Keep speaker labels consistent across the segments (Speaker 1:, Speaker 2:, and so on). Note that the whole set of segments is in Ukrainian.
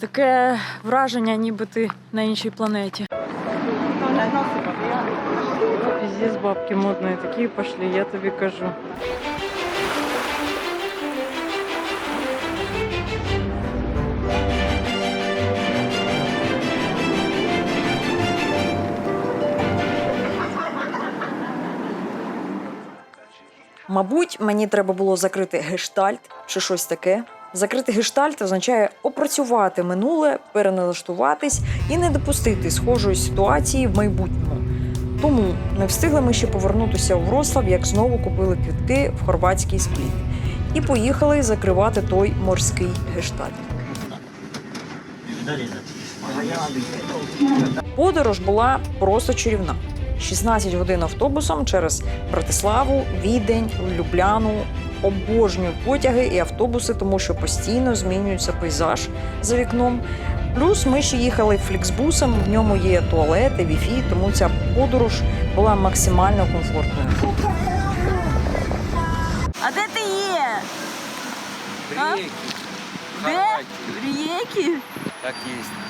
Speaker 1: Таке враження, ніби ти на іншій планеті. Пиздец, бабки модные такие пошли, я тобі кажу.
Speaker 2: Мабуть, мені треба було закрити гештальт чи щось таке. Закрити гештальт означає опрацювати минуле, переналаштуватись і не допустити схожої ситуації в майбутньому. Тому не встигли ми ще повернутися у Вроцлав, як знову купили квитки в хорватський спліт. І поїхали закривати той морський гештальт. Подорож була просто чарівна. 16 годин автобусом через Братиславу, Відень, Любляну. Обожнюю потяги і автобуси, тому що постійно змінюється пейзаж за вікном. Плюс ми ще їхали фліксбусом, в ньому є туалети, віфі, тому ця подорож була максимально комфортною.
Speaker 1: А де ти є? А? Де? В Рієкі?
Speaker 3: Так есть.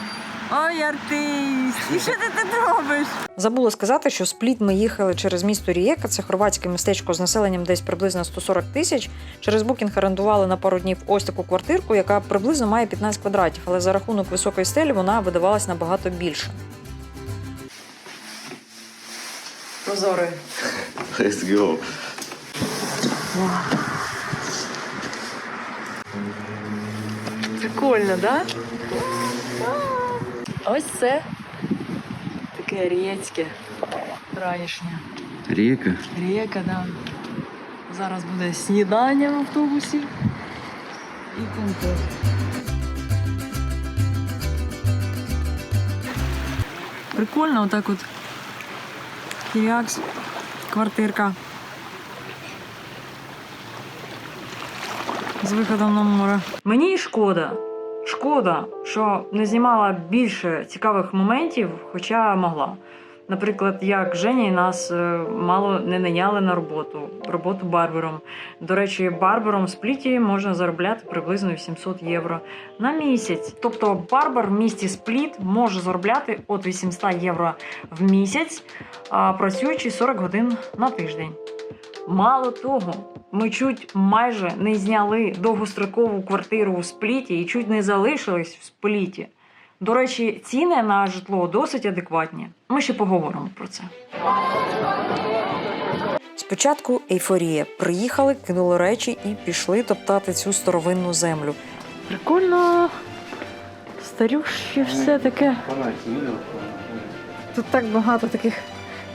Speaker 1: Ой, артист! І що ти тут робиш?
Speaker 2: Забула сказати, що спліт ми їхали через місто Рієка, це хорватське містечко з населенням десь приблизно 140 тисяч. Через букінг орендували на пару днів ось таку квартирку, яка приблизно має 15 квадратів, але за рахунок високої стелі вона видавалась набагато більше.
Speaker 1: Прозорий.
Speaker 3: Let's go.
Speaker 1: Прикольно, да? Ось це таке рієцьке ранішнє.
Speaker 3: Река.
Speaker 1: Рієка, да. Зараз буде снідання в автобусі і компот. Прикольно, отак от. Кіріакс, квартирка. З виходом на море. Мені шкода. Шкода, що не знімала більше цікавих моментів, хоча могла. Наприклад, як Жені нас е, мало не наняли на роботу, роботу барбером. До речі, барбером в спліті можна заробляти приблизно 800 євро на місяць. Тобто барбер в місті Спліт може заробляти від 800 євро в місяць, працюючи 40 годин на тиждень. Мало того, ми чуть майже не зняли довгострокову квартиру у спліті і чуть не залишились в спліті. До речі, ціни на житло досить адекватні. Ми ще поговоримо про це.
Speaker 2: Спочатку ейфорія. Приїхали, кинули речі і пішли топтати цю старовинну землю.
Speaker 1: Прикольно. Старющі все таке. Тут так багато таких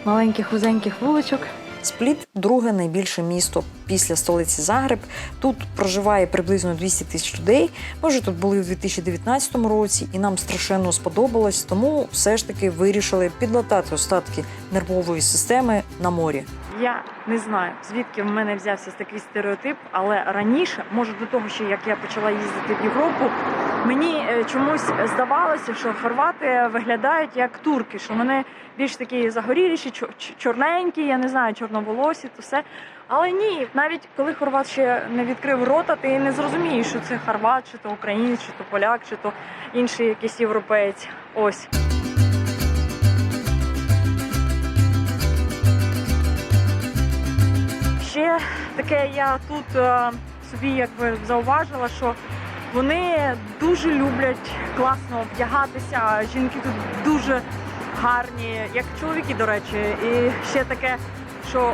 Speaker 1: маленьких вузеньких вуличок.
Speaker 2: Спліт друге найбільше місто після столиці Загреб. Тут проживає приблизно 200 тисяч людей. Ми вже тут були у 2019 році, і нам страшенно сподобалось, тому все ж таки вирішили підлатати остатки нервової системи на морі.
Speaker 1: Я не знаю, звідки в мене взявся такий стереотип, але раніше, може до того, що як я почала їздити в Європу, мені е, чомусь здавалося, що хорвати виглядають як турки, що вони більш такі загоріліші, чор- чорненькі, я не знаю, чорноволосі, то все. Але ні, навіть коли хорват ще не відкрив рота, ти не зрозумієш, що це хорват, чи то українець, чи то поляк, чи то інший якийсь європеєць. Ось. Ще таке я тут е, собі якби зауважила, що вони дуже люблять класно вдягатися. Жінки тут дуже гарні, як чоловіки, до речі. І ще таке, що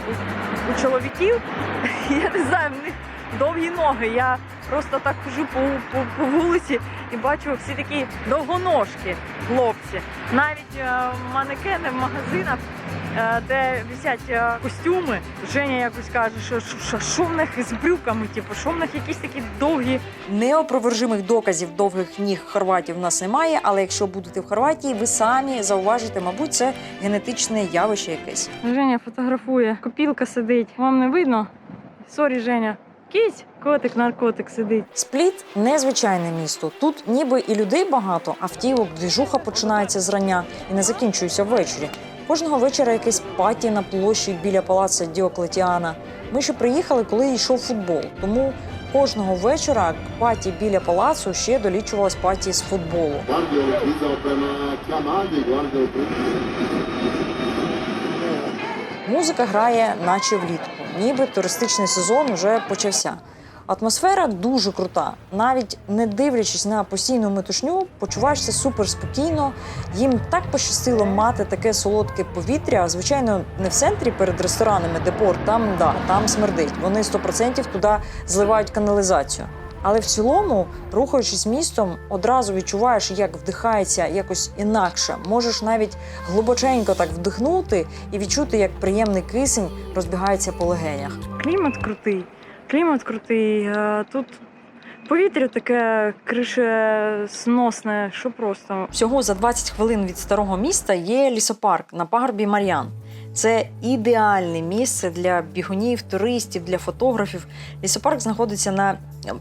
Speaker 1: у, чоловіків, я не знаю, в них довгі ноги. Я просто так хожу по, по, по вулиці і бачу всі такі довгоножки хлопці. Навіть е, манекени в магазинах де висять е, костюми. Женя якось каже, що, що, що, що в них з брюками, типу, що в них якісь такі довгі.
Speaker 2: Неопровержимих доказів довгих ніг хорватів в нас немає, але якщо будете в Хорватії, ви самі зауважите, мабуть, це генетичне явище якесь.
Speaker 1: Женя фотографує, копілка сидить. Вам не видно? Сорі, Женя. Кісь, котик, наркотик сидить.
Speaker 2: Спліт незвичайне місто. Тут ніби і людей багато, автівок, двіжуха починається зрання і не закінчується ввечері. Кожного вечора якесь паті на площі біля палацу Діоклетіана. Ми ще приїхали, коли йшов футбол, тому Кожного вечора паті біля палацу ще долічувалась паті з футболу. Музика грає, наче влітку, ніби туристичний сезон уже почався. Атмосфера дуже крута. Навіть не дивлячись на постійну метушню, почуваєшся супер спокійно. Їм так пощастило мати таке солодке повітря. Звичайно, не в центрі перед ресторанами, де порт, там да, там смердить. Вони 100% туди зливають каналізацію. Але в цілому, рухаючись містом, одразу відчуваєш, як вдихається якось інакше. Можеш навіть глибоченько так вдихнути і відчути, як приємний кисень розбігається по легенях.
Speaker 1: Клімат крутий. Клімат крутий. е, Тут повітря таке кришесносне, що просто.
Speaker 2: Всього за 20 хвилин від старого міста є лісопарк на пагорбі Мар'ян. Це ідеальне місце для бігунів, туристів, для фотографів. Лісопарк знаходиться на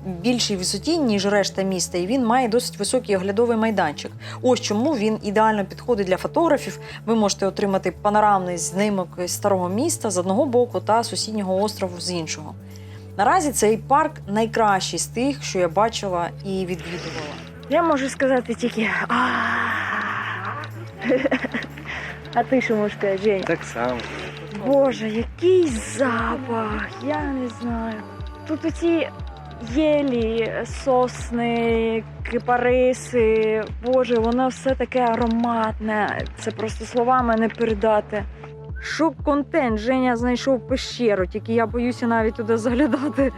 Speaker 2: більшій висоті, ніж решта міста, і він має досить високий оглядовий майданчик. Ось чому він ідеально підходить для фотографів. Ви можете отримати панорамний знімок з старого міста з одного боку та сусіднього острову з іншого. Наразі цей парк найкращий з тих, що я бачила і відвідувала.
Speaker 1: Я можу сказати тільки. «А». А ти що можеш сказати, Жень?
Speaker 3: Так само.
Speaker 1: Боже, який запах! Я не знаю. Тут оці єлі, сосни, кипариси. Боже, воно все таке ароматне. Це просто словами не передати. Щоб контент Женя знайшов пещеру, тільки я боюся навіть туди заглядати.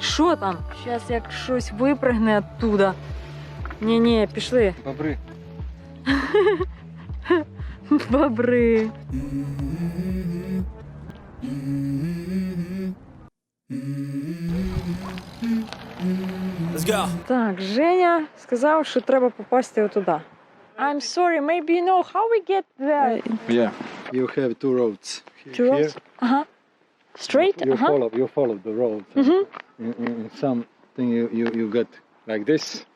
Speaker 1: Що там? Зараз як щось випригне оттуда. Ні-ні, пішли.
Speaker 3: Бобры.
Speaker 1: Бобри.
Speaker 4: Let's go.
Speaker 1: Так, Женя сказав, що треба попасти отуда. I'm sorry, maybe you know how we get there.
Speaker 5: Yeah, you have two roads.
Speaker 1: Two
Speaker 5: Here,
Speaker 1: roads? Uh-huh. Straight?
Speaker 5: You,
Speaker 1: uh -huh.
Speaker 5: follow, you follow the road.
Speaker 1: Mm
Speaker 5: -hmm. in, in something you, you, you get like this.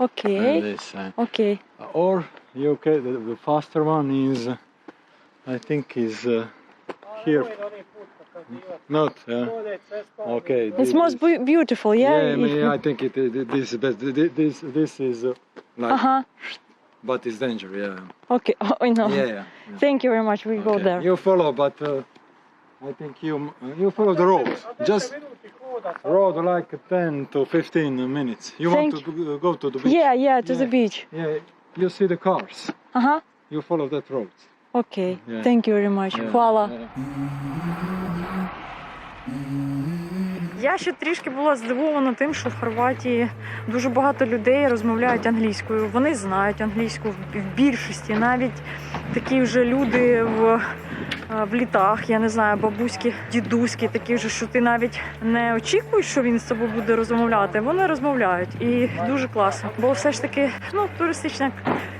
Speaker 1: Okay.
Speaker 5: This, uh,
Speaker 1: okay.
Speaker 5: Or you okay, the, the, faster one is, uh, I think, is uh, here. Not uh, okay.
Speaker 1: It's most be beautiful, yeah.
Speaker 5: Yeah, I, mean,
Speaker 1: mm-hmm.
Speaker 5: I think it, it, this is best. This this is uh, like.
Speaker 1: Uh huh
Speaker 5: but it's danger. Yeah.
Speaker 1: Okay. Oh, I know.
Speaker 5: Yeah, yeah, yeah.
Speaker 1: Thank you very much. We
Speaker 5: okay.
Speaker 1: go there.
Speaker 5: You follow, but uh, I think you you follow the road. Just road like 10 to 15 minutes. You
Speaker 1: Thank
Speaker 5: want to go to the beach?
Speaker 1: Yeah, yeah, to
Speaker 5: yeah.
Speaker 1: the beach.
Speaker 5: Yeah. You see the cars.
Speaker 1: Uh huh.
Speaker 5: You follow that road.
Speaker 1: Okay.
Speaker 5: Yeah.
Speaker 1: Thank you very much.
Speaker 5: Hvala.
Speaker 1: Я ще трішки була здивована тим, що в Хорватії дуже багато людей розмовляють англійською. Вони знають англійську в більшості. Навіть такі вже люди в, в літах, я не знаю, бабуські, дідуські, такі вже, що ти навіть не очікуєш, що він з тобою буде розмовляти. Вони розмовляють і дуже класно. Бо все ж таки, ну, туристична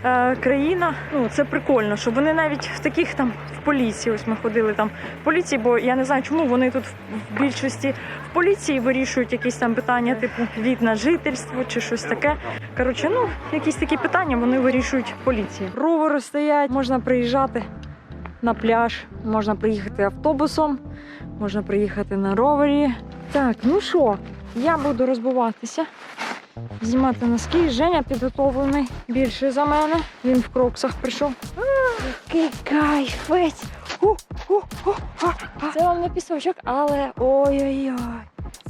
Speaker 1: е, країна. Ну це прикольно, що вони навіть в таких там в поліції. Ось ми ходили там в поліції, бо я не знаю, чому вони тут в більшості в поліції вирішують якісь там питання, типу від на жительство чи щось таке. Коротше, ну якісь такі питання вони вирішують в поліції. Ровери стоять, можна приїжджати на пляж, можна приїхати автобусом, можна приїхати на ровері. Так, ну що, я буду розбиватися, знімати носки. Женя підготовлений більше за мене. Він в кроксах прийшов. А, Який кайфець! Це вам не пісочок, але ой-ой-ой.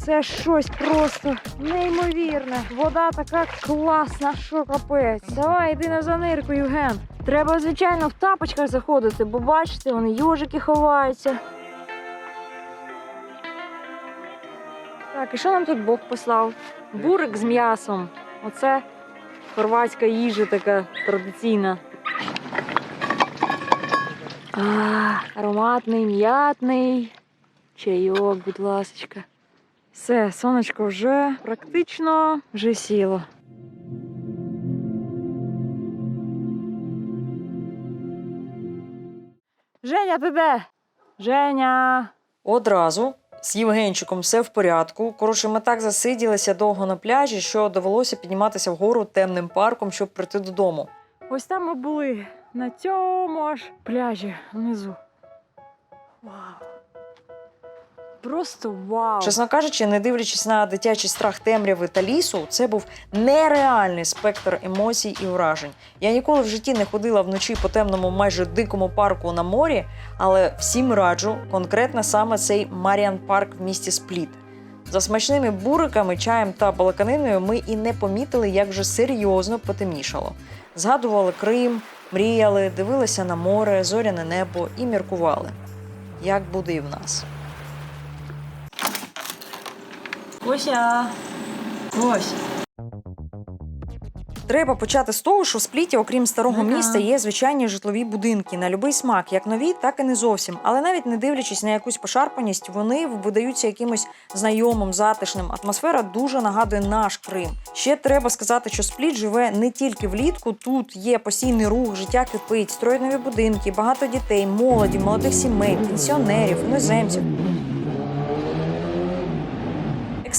Speaker 1: Це щось просто неймовірне. Вода така класна, що капець. Давай, йди на занирку, Євген. Треба, звичайно, в тапочках заходити, бо бачите, вони йожики ховаються. Так, і що нам тут Бог послав? Бурик з м'ясом. Оце хорватська їжа така традиційна. А, ароматний, м'ятний. Чайок, будь ласочка. Все, сонечко вже практично вже сіло. Женя, ти де? Женя.
Speaker 2: Одразу з Євгенчиком все в порядку. Коротше, ми так засиділися довго на пляжі, що довелося підніматися вгору темним парком, щоб прийти додому.
Speaker 1: Ось там ми були на цьому аж пляжі внизу. Вау. Просто вау.
Speaker 2: Чесно кажучи, не дивлячись на дитячий страх темряви та лісу, це був нереальний спектр емоцій і вражень. Я ніколи в житті не ходила вночі по темному, майже дикому парку на морі, але всім раджу конкретно саме цей Маріан Парк в місті Спліт. За смачними буриками, чаєм та балаканиною ми і не помітили, як вже серйозно потемнішало. Згадували Крим, мріяли, дивилися на море, зоряне небо і міркували. Як буде і в нас.
Speaker 1: Ося. Ось.
Speaker 2: Треба почати з того, що в спліті, окрім старого
Speaker 1: Ага.
Speaker 2: міста, є звичайні житлові будинки на будь-який смак, як нові, так і не зовсім. Але навіть не дивлячись на якусь пошарпаність, вони видаються якимось знайомим, затишним. Атмосфера дуже нагадує наш Крим. Ще треба сказати, що спліт живе не тільки влітку. Тут є постійний рух, життя кипить, строють нові будинки, багато дітей, молоді, молодих сімей, пенсіонерів, іноземців.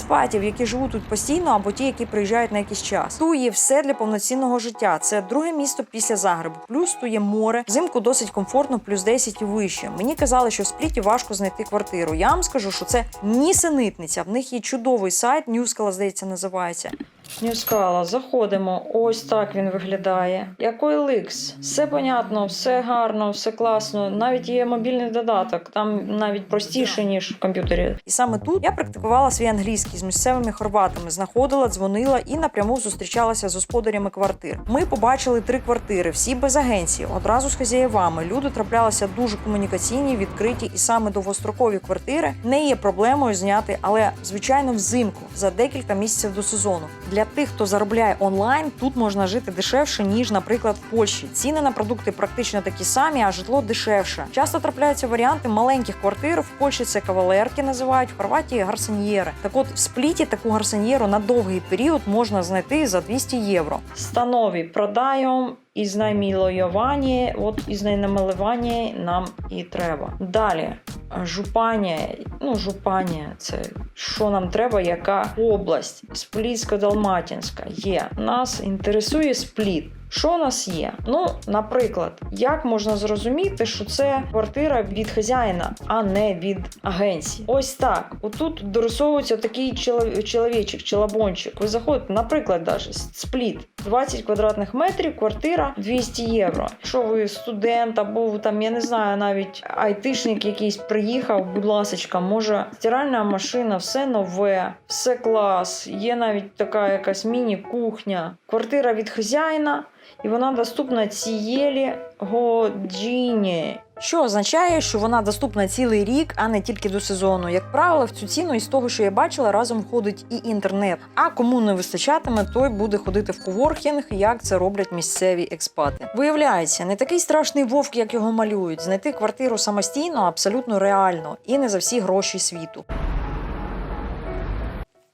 Speaker 2: Експатів, які живуть тут постійно, або ті, які приїжджають на якийсь час. Ту є все для повноцінного життя. Це друге місто після Загребу. Плюс ту є море. Взимку досить комфортно, плюс 10 і вище. Мені казали, що в спліті важко знайти квартиру. Я вам скажу, що це нісенитниця. В них є чудовий сайт, Ньюскала, здається, називається. Ньюскала, заходимо. Ось так він виглядає. Як OLX. Все понятно, все гарно, все класно. Навіть є мобільний додаток, там навіть простіше, ніж в комп'ютері. І саме тут я практикувала свій англійський з місцевими хорватами, знаходила, дзвонила і напряму зустрічалася з господарями квартир. Ми побачили три квартири, всі без агенції, одразу з хазяєвами. Люди траплялися дуже комунікаційні, відкриті, і саме довгострокові квартири не є проблемою зняти, але звичайно взимку за декілька місяців до сезону. Для тих, хто заробляє онлайн, тут можна жити дешевше ніж, наприклад, в Польщі. Ціни на продукти практично такі самі, а житло дешевше. Часто трапляються варіанти маленьких квартир. В Польщі це кавалерки називають, в Хорватії гарсоньєри. Так от в спліті таку гарсоньєру на довгий період можна знайти за 200 євро. Станові продаємо. Із наймілоювання, от із найнамалювання нам і треба. Далі жупанія. Ну, жупанія це що нам треба, яка область? Сплітсько-Далматінська є. Нас інтересує спліт. Що у нас є? Ну, наприклад, як можна зрозуміти, що це квартира від хазяїна, а не від агенції? Ось так. Отут дорисовується такий чоло- чоловічик, чолобончик. Ви заходите, наприклад, даже спліт 20 квадратних метрів, квартира 200 євро. Якщо ви студент або там, я не знаю, навіть айтишник якийсь приїхав, будь ласочка, може стиральна машина, все нове, все клас. Є навіть така якась міні-кухня. Квартира від хазяїна і вона доступна цієлі годині. Що означає, що вона доступна цілий рік, а не тільки до сезону. Як правило, в цю ціну із того, що я бачила, разом входить і інтернет. А кому не вистачатиме, той буде ходити в коворкінг, як це роблять місцеві експати. Виявляється, не такий страшний вовк, як його малюють. Знайти квартиру самостійно абсолютно реально і не за всі гроші світу.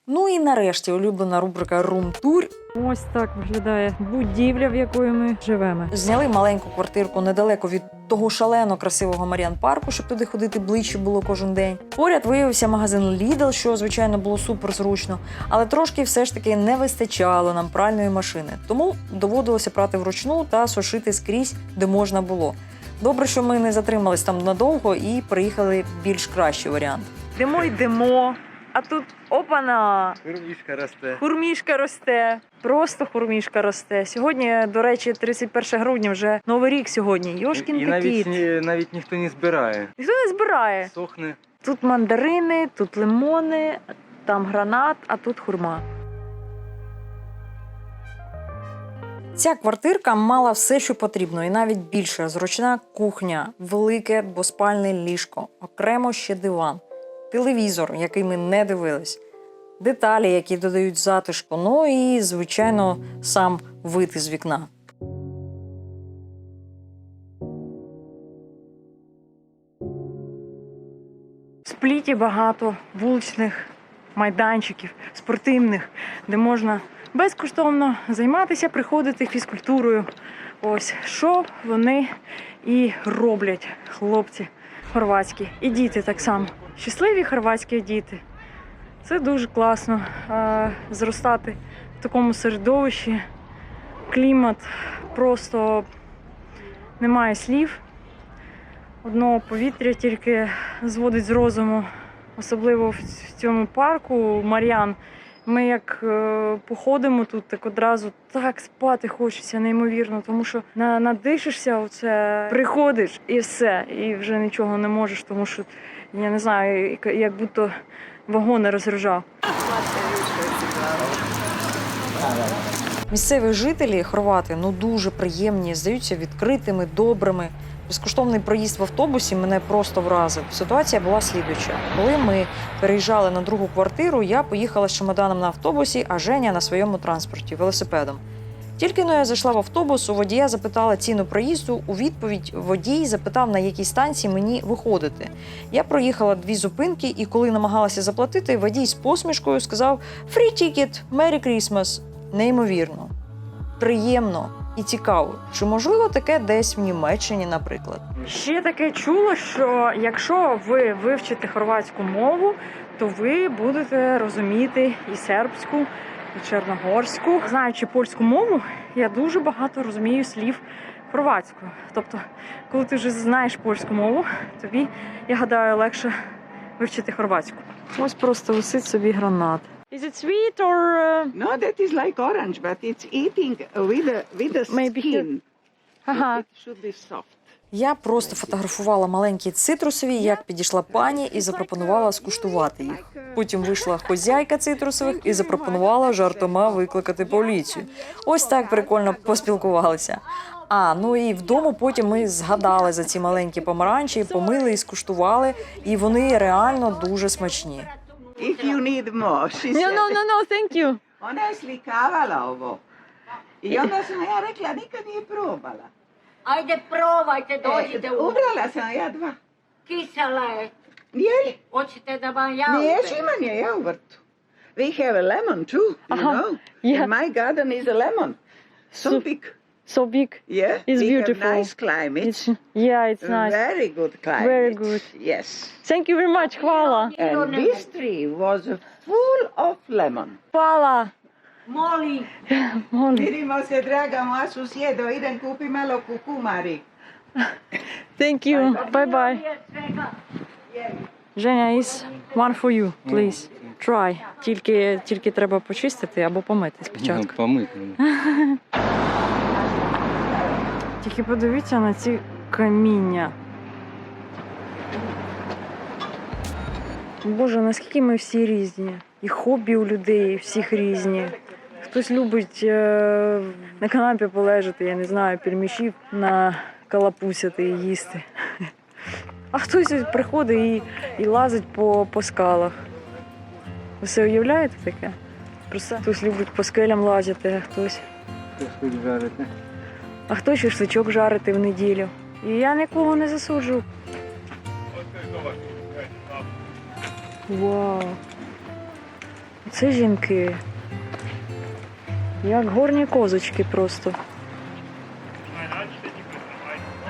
Speaker 2: Ну і нарешті улюблена рубрика Рум-тур
Speaker 1: Ось так виглядає будівля, в якої ми живемо.
Speaker 2: Зняли маленьку квартирку недалеко від того шалено красивого Маріан парку, щоб туди ходити ближче було кожен день. Поряд виявився магазин Lidl, що звичайно було супер зручно, але трошки все ж таки не вистачало нам пральної машини. Тому доводилося прати вручну та сушити скрізь, де можна було. Добре, що ми не затримались там надовго і приїхали більш кращий варіант.
Speaker 1: Йдемо, йдемо. А тут опана!
Speaker 3: Хурмішка росте.
Speaker 1: Хурмішка росте. Просто хурмішка росте. Сьогодні, до речі, 31 грудня, вже новий рік сьогодні. Йошкін
Speaker 3: І навіть,
Speaker 1: кіт.
Speaker 3: ні- навіть ніхто не збирає.
Speaker 1: Ніхто не збирає.
Speaker 3: Сохне.
Speaker 1: Тут мандарини, тут лимони, там гранат, а тут хурма.
Speaker 2: Ця квартирка мала все, що потрібно, і навіть більше: зручна кухня, велике двоспальне ліжко, окремо ще диван, телевізор, який ми не дивились, деталі, які додають затишку, ну і, звичайно, сам вид із вікна.
Speaker 1: Спліті багато вуличних майданчиків, спортивних, де можна безкоштовно займатися, приходити фізкультурою. Ось що вони і роблять, хлопці хорватські, і діти так само. Щасливі хорватські діти. Це дуже класно зростати в такому середовищі. Клімат просто немає слів. Одного повітря тільки зводить з розуму. особливо в цьому парку Мар'ян. Ми як е, походимо тут, так одразу так спати хочеться неймовірно, тому що на, надишишся, оце приходиш і все, і вже нічого не можеш, тому що я не знаю, як, як будто вагони розгружав.
Speaker 2: Місцеві жителі хорвати ну дуже приємні, здаються відкритими, добрими. Безкоштовний проїзд в автобусі мене просто вразив. Ситуація була слідуюча. Коли ми переїжджали на другу квартиру, я поїхала з чемоданом на автобусі, а Женя на своєму транспорті велосипедом. Тільки но я зайшла в автобус, у водія запитала ціну проїзду. У відповідь водій запитав, на якій станції мені виходити. Я проїхала дві зупинки, і коли намагалася заплатити, водій з посмішкою сказав «Free ticket, Merry Christmas». Неймовірно, приємно і цікаво. Чи можливо таке десь в Німеччині, наприклад?
Speaker 1: Ще таке чула, що якщо ви вивчите хорватську мову, то ви будете розуміти і сербську, і чорногорську. Знаючи польську мову, я дуже багато розумію слів хорватською. Тобто, коли ти вже знаєш польську мову, тобі, я гадаю, легше вивчити хорватську. Ось просто висить собі гранат. Is it sweet or uh,
Speaker 6: No, that is like orange, but it's eating with the with the
Speaker 1: Maybe
Speaker 6: skin.
Speaker 1: Ага.
Speaker 6: It should be soft.
Speaker 2: Я просто фотографувала маленькі цитрусові, як підійшла пані і запропонувала скуштувати їх. Потім вийшла хозяйка цитрусових і запропонувала жартома викликати поліцію. Ось так прикольно поспілкувалися. А ну і вдома потім ми згадали за ці маленькі помаранчі, помили і скуштували, і вони реально дуже смачні.
Speaker 6: If you need more, she
Speaker 1: No,
Speaker 6: said.
Speaker 1: no, no, no, thank you.
Speaker 6: Honestly, kavala ovo. I onda sam ja rekla, nikad nije probala.
Speaker 7: Ajde probajte,
Speaker 6: E,
Speaker 7: dođite u
Speaker 6: ubrala sam ja dva.
Speaker 7: kisela je.
Speaker 6: Je li?
Speaker 7: Hoćete da vam ja
Speaker 6: Nije,
Speaker 7: uzmem?
Speaker 6: imam je ja u vrtu. We have a lemon too, you
Speaker 1: Aha,
Speaker 6: know.
Speaker 1: yeah.
Speaker 6: In my garden is a lemon. So
Speaker 1: So-
Speaker 6: big.
Speaker 1: So big.
Speaker 6: Yeah.
Speaker 1: It's
Speaker 6: we
Speaker 1: beautiful.
Speaker 6: have nice climate.
Speaker 1: It's, yeah, it's nice.
Speaker 6: Very good climate.
Speaker 1: Very good.
Speaker 6: Yes.
Speaker 1: Thank you very much, hvala.
Speaker 6: And this tree was full of lemon.
Speaker 1: Hvala.
Speaker 7: Molim,
Speaker 1: Molim.
Speaker 6: Vidimo se, draga moja susjedo, idem kupi malo kukumari.
Speaker 1: Thank you. Bye bye.
Speaker 7: je svega.
Speaker 1: Женя, is one for you, please. Try. Тільки, тільки треба почистити або помити спочатку.
Speaker 3: помити.
Speaker 1: Тільки подивіться на ці каміння. Боже, наскільки ми всі різні. І хобі у людей всіх різні. Хтось любить е, на канапі полежати, я не знаю, пельмішів на калапусяти і їсти. А хтось приходить і, і лазить по, по скалах. Ви все уявляєте таке? Просто хтось любить по скелям лазити, а хтось
Speaker 3: тут жарити.
Speaker 1: А хто шашличок жарити в неділю. І я нікого не засуджу. Вау. Це жінки. Як горні козочки просто.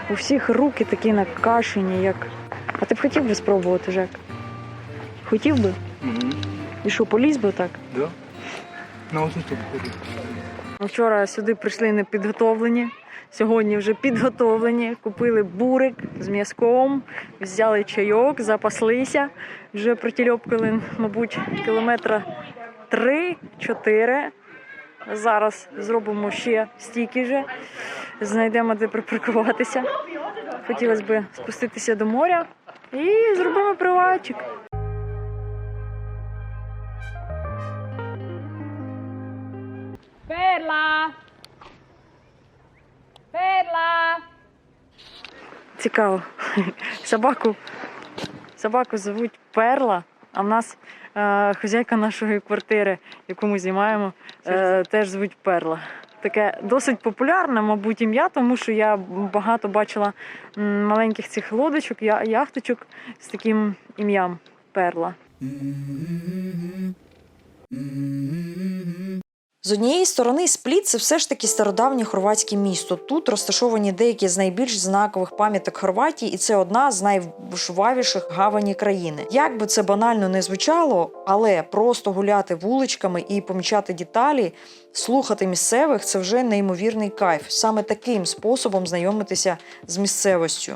Speaker 1: У всіх руки такі накашені, як. А ти б хотів би спробувати, Жек? Хотів би?
Speaker 3: Угу.
Speaker 1: І що, поліз би так?
Speaker 3: Да. Ну, ось тут ходить.
Speaker 1: Вчора сюди прийшли непідготовлені. Сьогодні вже підготовлені. Купили бурик з м'язком, взяли чайок, запаслися. Вже протільопкали, мабуть, кілометра 3-4. Зараз зробимо ще стільки же. Знайдемо де припаркуватися. Хотілося б спуститися до моря і зробимо приватчик.
Speaker 8: Perla! Perla!
Speaker 1: Цікаво. Собаку, собаку звуть Перла, а в нас е, хазяйка нашої квартири, яку ми знімаємо, е, теж звуть Перла. Таке досить популярне, мабуть, ім'я, тому що я багато бачила маленьких цих лодочок, яхточок з таким ім'ям Перла.
Speaker 2: З однієї сторони, Спліт це все ж таки стародавнє хорватське місто. Тут розташовані деякі з найбільш знакових пам'яток Хорватії, і це одна з найбушувавіших гавані країни. Як би це банально не звучало, але просто гуляти вуличками і помічати деталі, слухати місцевих це вже неймовірний кайф. Саме таким способом знайомитися з місцевостю.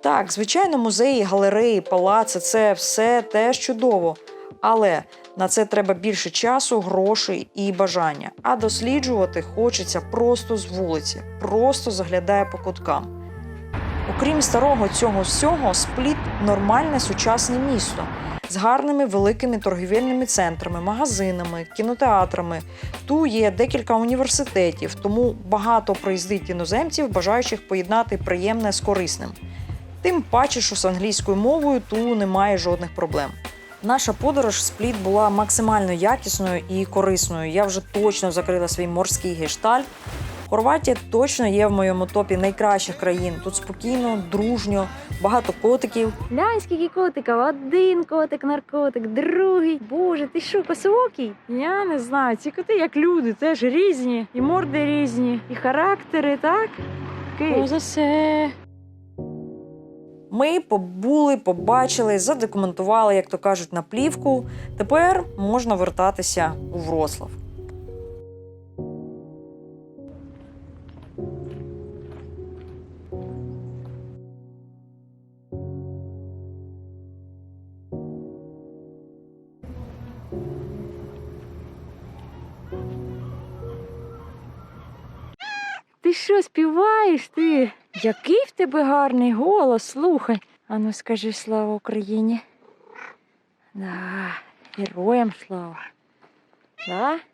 Speaker 2: Так, звичайно, музеї, галереї, палаци це все теж чудово. Але на це треба більше часу, грошей і бажання. А досліджувати хочеться просто з вулиці, просто заглядає по куткам. Окрім старого цього всього, спліт нормальне сучасне місто з гарними великими торгівельними центрами, магазинами, кінотеатрами. Тут є декілька університетів, тому багато приїздить іноземців, бажаючих поєднати приємне з корисним. Тим паче, що з англійською мовою тут немає жодних проблем. Наша подорож в спліт була максимально якісною і корисною. Я вже точно закрила свій морський гештальт. Хорватія точно є в моєму топі найкращих країн. Тут спокійно, дружньо, багато котиків.
Speaker 1: Глянь, скільки котиків. Один котик, наркотик, другий. Боже, ти що, косоокий? Я не знаю. Ці коти як люди, теж різні, і морди різні, і характери, так? Поза все.
Speaker 2: Ми побули, побачили, задокументували, як то кажуть, на плівку. Тепер можна вертатися у Вроцлав.
Speaker 1: Ти що, співаєш ти? Який в тебе гарний голос, слухай. Ану, скажи слава Україні. Да, героям слава. Да?